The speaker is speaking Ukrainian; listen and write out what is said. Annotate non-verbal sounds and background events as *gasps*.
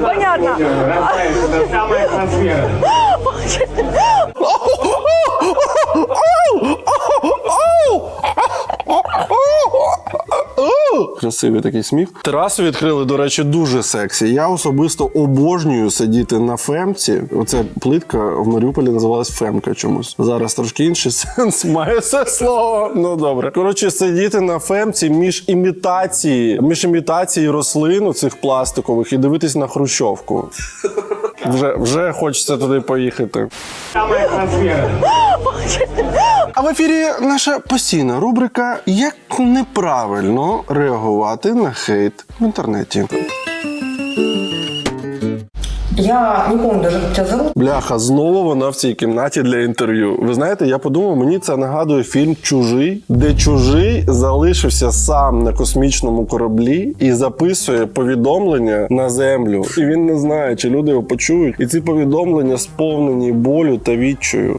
Понятно. Самая атмосфера. Красивий такий сміх. Терасу відкрили, до речі, дуже сексі. Я особисто обожнюю сидіти на фемці. Оце плитка в Маріуполі називалась фемка чомусь. Зараз трошки інший *laughs* сенс має це слово. Ну добре. Коротше, сидіти на фемці між імітації, між імітації рослин у цих пластикових і дивитись на хрущовку. Вже, вже хочеться туди поїхати. *gasps* А в ефірі наша постійна рубрика Як неправильно реагувати на хейт в інтернеті. Я не помню даже, зовут. Бляха, знову вона в цій кімнаті для інтерв'ю. Ви знаєте, я подумав, мені це нагадує фільм Чужий, де чужий залишився сам на космічному кораблі і записує повідомлення на землю. І він не знає, чи люди його почують. І ці повідомлення сповнені болю та відчаю.